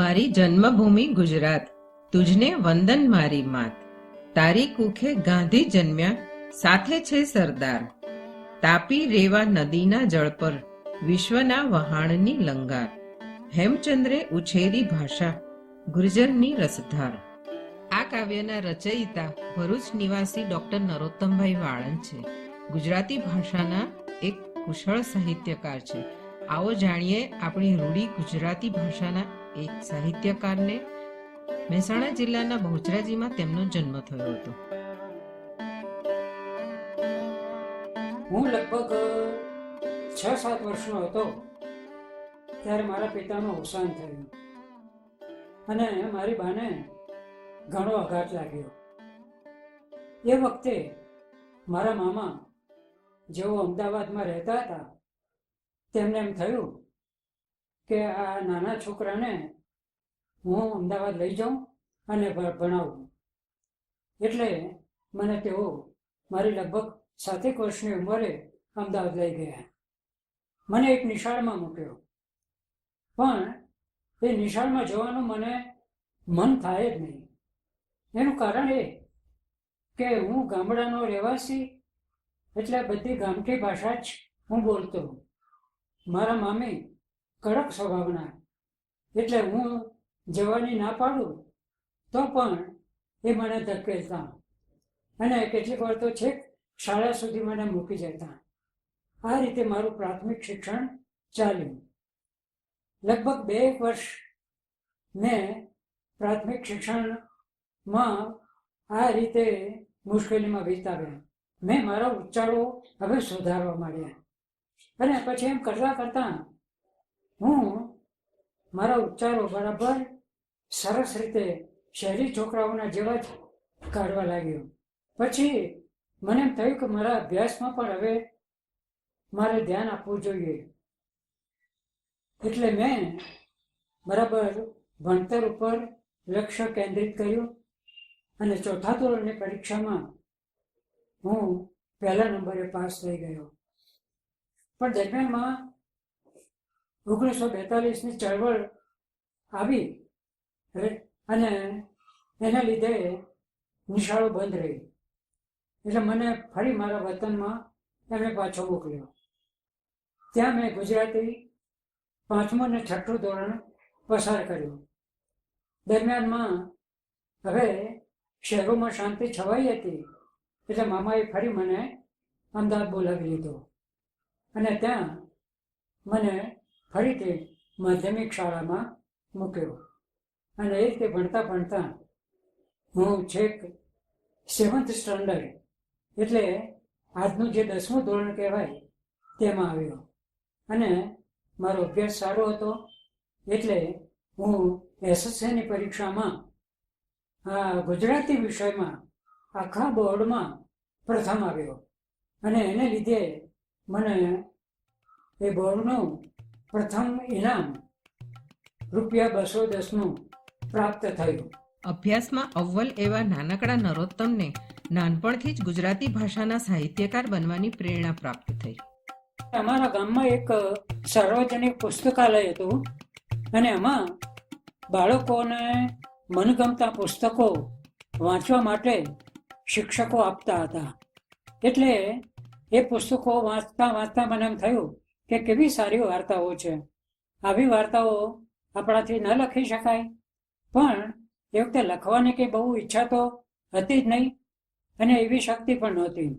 મારી જન્મભૂમિ ગુજરાત. તુજને વંદન મારી માત. તારી કુખે ગાંધી જન્મ્યા, સાથે છે સરદાર. તાપી રેવા નદીના જળ પર, વિશ્વના વહાણની લંગાર. હેમચંદ્રે ઉછેરી ભાષા, ગુર્જરની રસધાર. આ કાવ્યના રચયિતા ભરૂચ નિવાસી ડોક્ટર નરોત્તમભાઈ વાળંદ છે. ગુજરાતી ભાષાના એક કુશળ સાહિત્યકાર છે. આવો જાણીએ આપણી રૂડી ગુજરાતી ભાષાના એક સાહિત્યકારને મહેસાણા જિલ્લાના બહુચરાજીમાં તેમનો જન્મ થયો હતો. હું લગભગ છ સાત વર્ષનો હતો ત્યારે મારા પિતાનું અવસાન થયું અને મારી બાને ઘણો આઘાત લાગ્યો. એ વખતે મારા મામા જેઓ અમદાવાદમાં રહેતા હતા, તેમને એમ થયું કે આ નાના છોકરાને હું અમદાવાદ લઈ જાઉં અને ભણાવું. એટલે મને તેઓ મારી લગભગ સાતેક વર્ષની ઉંમરે અમદાવાદ લઈ ગયા. મને એક નિશાળમાં મૂક્યો. પણ એ નિશાળમાં જવાનું મને મન થાય જ નહીં. એનું કારણ એ કે હું ગામડાનો રહેવાસી, એટલે બધી ગામઠી ભાષા જ હું બોલતો. મારા મામી કડક સ્વભાવના એટલે હું જવાની ના પાડું તો પણ એ મને ધકેલતા અને કેટલીક વાર તો છેક શાળા સુધી મને મૂકી જતા. આ રીતે મારું પ્રાથમિક શિક્ષણ ચાલ્યું. લગભગ બે વર્ષ મેં પ્રાથમિક શિક્ષણમાં આ રીતે મુશ્કેલીમાં વિતાવ્યા. મેં મારા ઉચ્ચારો હવે સુધારવા માંડ્યા. અને પછી એમ કરતાં કરતાં હું મારા ઉચ્ચારો બરાબર સરસ રીતે શહેરી છોકરાઓના જેવા જ કાઢવા લાગ્યો. પછી મને એમ થયું કે મારા અભ્યાસમાં પણ હવે મારે ધ્યાન આપવું જોઈએ. એટલે મેં બરાબર ભણતર ઉપર લક્ષ્ય કેન્દ્રિત કર્યું અને ચોથા ધોરણની પરીક્ષામાં હું પહેલા નંબરે પાસ થઈ ગયો. પણ દરમિયાનમાં ઓગણીસો બેતાલીસની ચળવળ આવી અને એના લીધે નિશાળો બંધ રહી. એટલે મને ફરી મારા વતનમાં એમણે પાછો મોકલ્યો. ત્યાં મેં ગુજરાતી પાંચમું અને છઠ્ઠું ધોરણ પસાર કર્યું. દરમિયાનમાં હવે શહેરોમાં શાંતિ છવાઈ હતી એટલે મામાએ ફરી મને અમદાવાદ બોલાવી લીધો. અને ત્યાં મને ફરીથી માધ્યમિક શાળામાં મૂક્યો. અને એ રીતે ભણતા ભણતા હું છેક સેવન્થ સ્ટાન્ડર્ડ એટલે આજનું જે દસમું ધોરણ કહેવાય તેમાં આવ્યો. અને મારો અભ્યાસ સારો હતો એટલે હું એસએસસીની પરીક્ષામાં આ ગુજરાતી વિષયમાં આખા બોર્ડમાં પ્રથમ આવ્યો. અને એને લીધે મને એ બોર્ડનું પ્રથમ ઇનામ રૂપિયા બસો દસનું પ્રાપ્ત થયું. અભ્યાસમાં અવ્વલ એવા નાનકડા નરોત્તમને નાનપણથી જ ગુજરાતી ભાષાના સાહિત્યકાર બનવાની પ્રેરણા પ્રાપ્ત થઈ. અમારા ગામમાં એક સાર્વજનિક પુસ્તકાલય હતું અને એમાં બાળકોને મનગમતા પુસ્તકો વાંચવા માટે શિક્ષકો આપતા હતા. એટલે એ પુસ્તકો વાંચતા વાંચતા મને એમ થયું કે કેવી સારી વાર્તાઓ છે. આવી વાર્તાઓ આપણાથી ન લખી શકાય. પણ એ વખતે લખવાની કંઈ બહુ ઈચ્છા તો હતી જ નહીં અને એવી શક્તિ પણ નહોતી.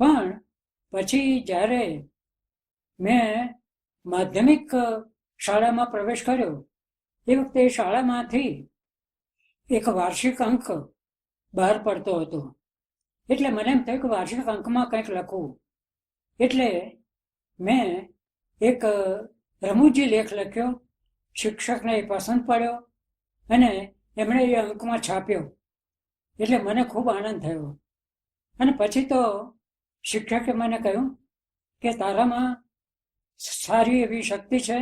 પણ પછી જ્યારે મેં માધ્યમિક શાળામાં પ્રવેશ કર્યો, એ વખતે શાળામાંથી એક વાર્ષિક અંક બહાર પડતો હતો. એટલે મને એમ થયું કે વાર્ષિક અંકમાં કંઈક લખવું. એટલે મેં એક રમૂજી લેખ લખ્યો, શિક્ષકને એ પસંદ પડ્યો અને એમણે એ અંકમાં છાપ્યો. એટલે મને ખૂબ આનંદ થયો. અને પછી તો શિક્ષકે મને કહ્યું કે તારામાં સારી એવી શક્તિ છે,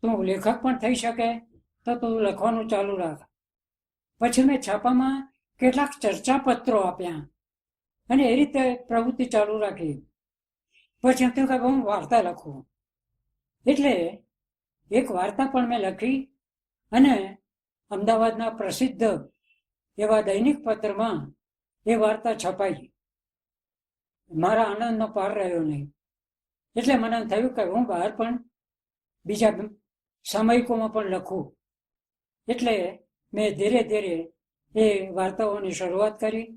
તું લેખક પણ થઈ શકે, તો તું લખવાનું ચાલુ રાખ. પછી મેં છાપામાં કેટલાક ચર્ચાપત્રો આપ્યા અને એ રીતે પ્રવૃત્તિ ચાલુ રાખી. પછી એમ થયું કે હું વાર્તા લખું. એટલે એક વાર્તા પણ મેં લખી અને અમદાવાદના પ્રસિદ્ધ એવા દૈનિક પત્રમાં એ વાર્તા છપાઈ. મારા આનંદનો પાર રહ્યો નહીં. એટલે મને થયું કે હું બહાર પણ બીજા સામયિકોમાં પણ લખું. એટલે મેં ધીરે ધીરે એ વાર્તાઓની શરૂઆત કરી.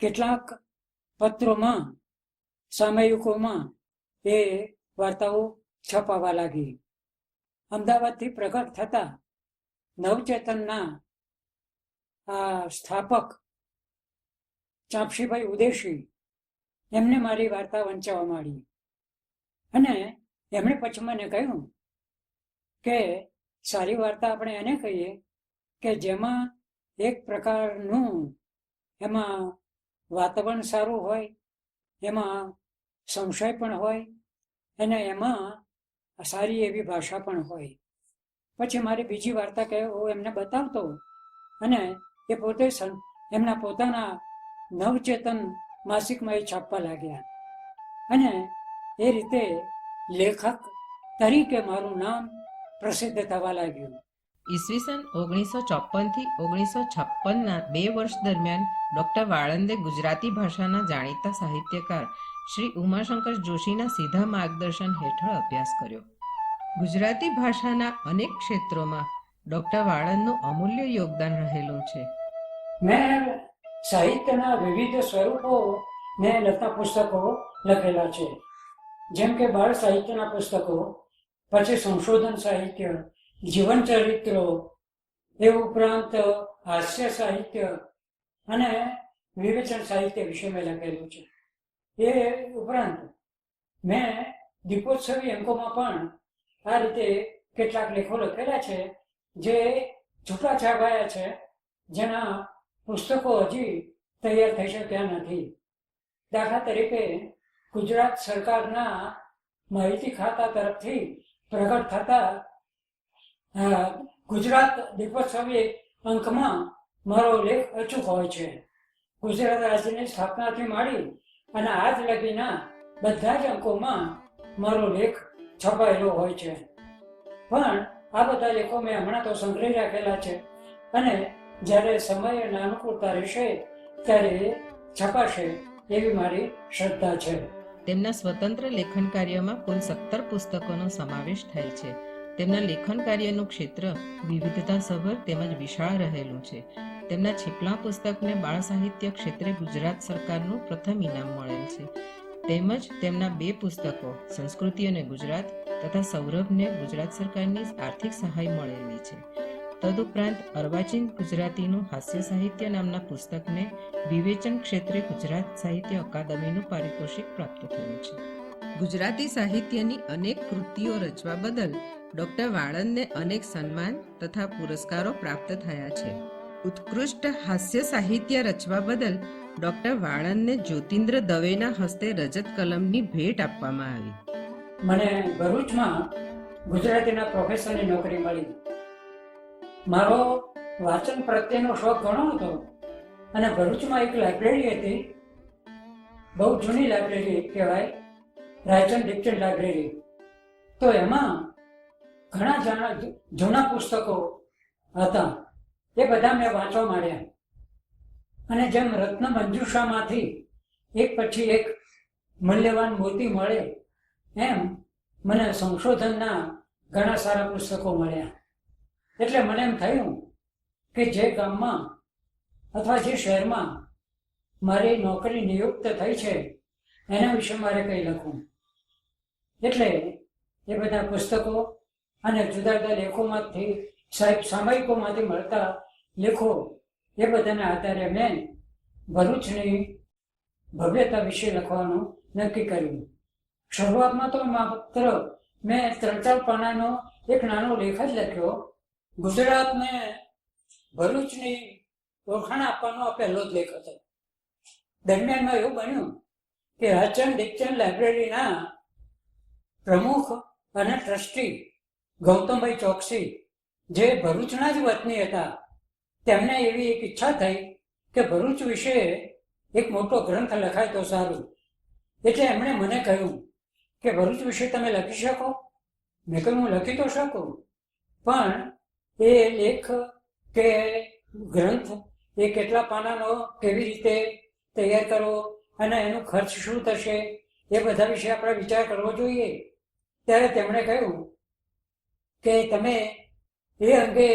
કેટલાક પત્રોમાં, સામયિકોમાં એ વાર્તાઓ છપાવા લાગી. અમદાવાદથી પ્રગટ થતા નવચેતનના આ સ્થાપક ચાંપશીભાઈ ઉદેશી એમને મારી વાર્તા વંચાવવા માંડી. અને એમણે પછી મને કહ્યું કે સારી વાર્તા આપણે એને કહીએ કે જેમાં એક પ્રકારનું એમાં વાતાવરણ સારું હોય, એમાં સંશય પણ હોય, અને એમાં સારી એવી ભાષા પણ હોય. પછી મારી બીજી વાર્તા કહે હું એમને બતાવતો. અને એ પોતે એમના પોતાના નવચેતન માસિકમાં એ છાપવા લાગ્યા. અને એ રીતે લેખક તરીકે મારું નામ પ્રસિદ્ધ થવા લાગ્યું. ઈસવીસન ઓગણીસો ચોપનથી ઓગણીસો છપ્પનના બે વર્ષ દરમિયાન ડોક્ટર વાળંદે ગુજરાતી ભાષાના જાણીતા સાહિત્યકાર શ્રી ઉમાશંકર જોશીના સીધા માર્ગદર્શન હેઠળ અભ્યાસ કર્યો. ગુજરાતી ભાષાના અનેક ક્ષેત્રોમાં ડોક્ટર વાળંદનું અમૂલ્ય યોગદાન રહેલું છે. મેં સાહિત્યના વિવિધ સ્વરૂપો ને લગતા પુસ્તકો લખેલા છે. જેમ કે બાળ સાહિત્યના પુસ્તકો, પછી સંશોધન સાહિત્ય, જીવન ચરિત્રો, એ ઉપરાંત હાસ્ય સાહિત્ય અને વિવેચન સાહિત્ય વિશે મેં લખેલું છે. એ ઉપરાંત મેં દીપોત્સવી અંકોમાં પણ આ રીતે કેટલાક લેખો લખેલા છે, જે છૂટા છાપાયા છે, જેના પુસ્તકો હજી તૈયાર થઈ શક્યા નથી. દાખલા તરીકે, ગુજરાત સરકારના માહિતી ખાતા તરફથી પ્રગટ થતા ગુજરાત દીપોત્સવી અંકમાં મારો લેખ અચૂક હોય છે. ગુજરાત રાજ્યની સ્થાપનાથી માંડી અને હાથ લગીના બધા જ અંકોમાં મારો લેખ છપાયેલો હોય છે. પણ આ બધા લેખો મેં હમણાં તો સંગ્રહી રાખેલા છે અને જ્યારે સમય અને અનુકૂળતા રહેશે ત્યારે છપાશે એવી મારી શ્રદ્ધા છે. તેમના સ્વતંત્ર લેખન કાર્યમાં કુલ સત્તર પુસ્તકોનો સમાવેશ થાય છે. તેમના લેખન કાર્યનું ક્ષેત્ર વિવિધતાસભર તેમજ વિશાળ રહેલું છે. તેમના છીપલા પુસ્તકને બાળ સાહિત્ય ક્ષેત્રે ગુજરાત સરકારનું પ્રથમ ઇનામ મળેલ છે. તેમજ તેમના બે પુસ્તકો, સંસ્કૃતિ અને ગુજરાત, તથા સૌરભને ગુજરાત સરકારની આર્થિક સહાય મળેલી છે. તદુપરાંત અર્વાચીન ગુજરાતીનું હાસ્ય સાહિત્ય નામના પુસ્તકને વિવેચન ક્ષેત્રે ગુજરાત સાહિત્ય અકાદમીનું પારિતોષિક પ્રાપ્ત થયું છે. ગુજરાતી સાહિત્યની અનેક કૃતિઓ રચવા બદલ ડોક્ટર વાળંદને અનેક સન્માન તથા પુરસ્કારો પ્રાપ્ત થયા છે. ઉત્કૃષ્ટ હાસ્ય સાહિત્ય રચવા બદલ ડોક્ટર વાળંદને જ્યોતિન્દ્ર દવેના હસ્તે રજત કલમની ભેટ આપવામાં આવી. મને ભરૂચમાં ગુજરાતીના પ્રોફેસરની નોકરી મળી. મારો વાંચન પ્રત્યેનો શોખ ઘણો હતો. અને ભરૂચમાં એક લાઇબ્રેરી હતી. બહુ જૂની લાઇબ્રેરી કહેવાય. રાયચંદ ડિક્ટેડ લાઇબ્રેરી. તો એમાં ઘણા જણા જૂના પુસ્તકો હતા. એ બધા મેં વાંચવા માંડ્યા. અને જેમ રત્ન મંજુષામાંથી એક પછી એક મૂલ્યવાન મોતી મળે, એમ મને સંશોધનના ઘણા સારા પુસ્તકો મળ્યા. એટલે મને એમ થયું કે જે ગામમાં અથવા જે શહેરમાં મારી નોકરી નિયુક્ત થઈ છે, એના વિશે મારે કંઈ લખવું. એટલે એ બધા પુસ્તકો અને જુદા જુદા લેખોમાંથી સાહેબ સામયિકોમાંથી મળતા લેખો એ બધાના આધારે મેં ભરૂચની ભવ્યતા વિશે લખવાનું નક્કી કર્યું. શરૂઆતમાં તો માત્ર મેં ત્રણ ચાર પાનાનો એક નાનો લેખ જ લખ્યો. ગુજરાતને ભરૂચની ઓળખાણ આપવાનો આ પહેલો જ લેખ હતો. દરમિયાનમાં એવું બન્યું કે હચન દીપચંદ લાઇબ્રેરીના પ્રમુખ અને ટ્રસ્ટી ગૌતમભાઈ ચોકસી, જે ભરૂચના જ વતની હતા તેમને એવી એક ઈચ્છા થઈ કે ભરૂચ વિશે એક મોટો ગ્રંથ લખાય તો સારું. એટલે એમણે મને કહ્યું કે ભરૂચ વિશે તમે લખી શકો? મેં કહ્યું, હું લખી તો શકું. પણ એ લેખ કે ગ્રંથ એ કેટલા પાનાનો કેવી રીતે તૈયાર કરવો અને એનો ખર્ચ શું થશે એ બધા વિશે આપણે વિચાર કરવો જોઈએ. ત્યારે તેમણે કહ્યું કે તમે એ અંગે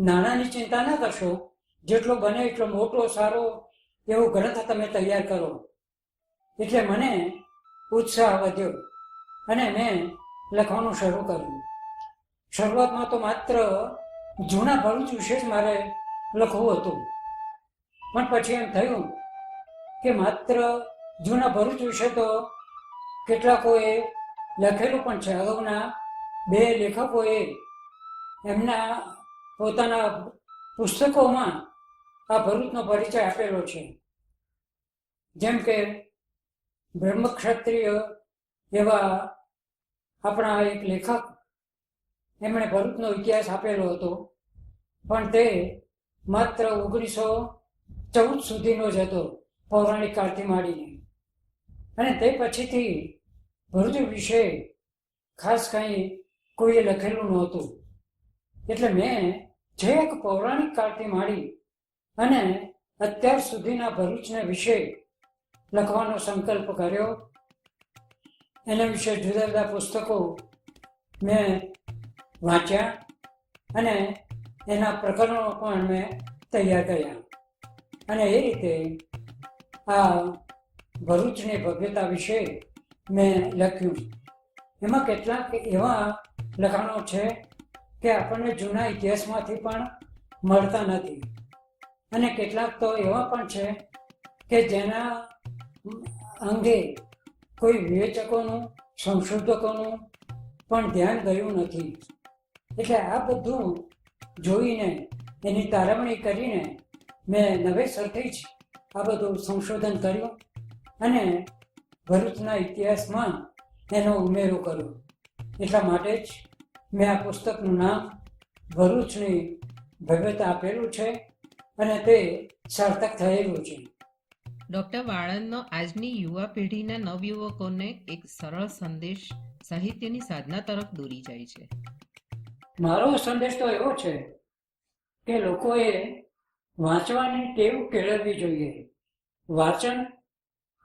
નાણાંની ચિંતા ના કરશો. જેટલો બને એટલો મોટો, સારો એવો ગ્રંથ તમે તૈયાર કરો. એટલે મને ઉત્સાહ વધ્યો અને મેં લખવાનું શરૂ કર્યું. શરૂઆતમાં તો માત્ર જૂના ભરૂચ વિશે જ મારે લખવું હતું. પણ પછી એમ થયું કે માત્ર જૂના ભરૂચ વિશે તો કેટલાકોએ લખેલું પણ છે. અગાઉના બે લેખકોએ એમના પોતાના પુસ્તકોમાં આ ભરૂચનો પરિચય આપેલો છે. જેમ કે બ્રહ્મક્ષત્રિય એવા આપણા એક લેખક એમણે ભરૂચનો ઇતિહાસ આપેલો હતો. પણ તે માત્ર ઓગણીસો ચૌદ સુધીનો જ હતો પૌરાણિક કાળથી માંડીને. અને તે પછીથી ભરૂચ વિશે ખાસ કંઈ કોઈએ લખેલું નહોતું. એટલે મેં છેક પૌરાણિક કાળથી માંડી અને અત્યાર સુધીના ભરૂચને વિશે લખવાનો સંકલ્પ કર્યો. એના વિશે જુદા જુદા પુસ્તકો મેં વાંચ્યા અને એના પ્રકરણો પણ મેં તૈયાર કર્યા. અને એ રીતે આ ભરૂચની ભવ્યતા વિશે મેં લખ્યું. એમાં કેટલાક એવા લખાણો છે કે આપણને જૂના ઇતિહાસમાંથી પણ મળતા નથી. અને કેટલાક તો એવા પણ છે કે જેના અંગે કોઈ વિવેચકોનું, સંશોધકોનું પણ ધ્યાન ગયું નથી. એટલે આ બધું જોઈને, એની તારવણી કરીને મેં નવેસરથી જ આ બધું સંશોધન કર્યું અને ભરૂચના ઇતિહાસમાં એનો ઉમેરો કર્યો. એટલા માટે જ મેં આ પુસ્તકનું નામ ભરૂચની ભવ્યતા આપેલું છે અને તે સાર્થક થયેલું છે. ડોક્ટર વાળંદનો આજની યુવા પેઢીના નવયુવકોને એક સરળ સંદેશ સાહિત્યની સાધના તરફ દોરી જાય છે. મારો સંદેશ તો એવો છે કે લોકોએ વાંચવાની ટેવ કેળવવી જોઈએ. વાંચન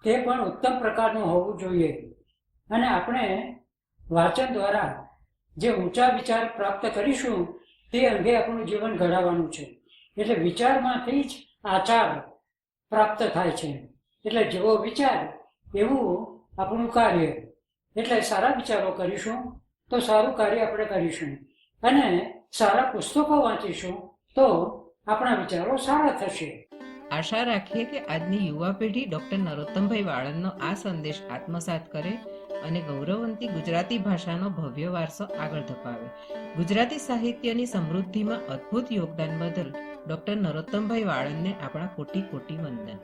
તે પણ ઉત્તમ પ્રકારનું હોવું જોઈએ. અને આપણે વાંચન દ્વારા જે ઊંચા વિચાર પ્રાપ્ત કરીશું, તે અંગે આપણું જીવન ઘડાવવાનું છે. એટલે વિચારમાંથી જ આચાર પ્રાપ્ત થાય છે. એટલે જેવો વિચાર, એવું આપણું કાર્ય. એટલે સારા વિચારો કરીશું, તો સારું કાર્ય આપણે કરીશું. અને સારા પુસ્તકો વાંચીશું, તો આપણા વિચારો સારા થશે. આશા રાખીએ કે આજની યુવા પેઢી ડોક્ટર નરોત્તમભાઈ વાળંદનો આ સંદેશ આત્મસાત કરે અને ગૌરવંતી ગુજરાતી ભાષાનો ભવ્ય વારસો આગળ ધપાવે. ગુજરાતી સાહિત્યની સમૃદ્ધિમાં અદ્ભુત યોગદાન બદલ ડોક્ટર નરોત્તમભાઈ વાળંદને આપણા કોટી કોટી વંદન.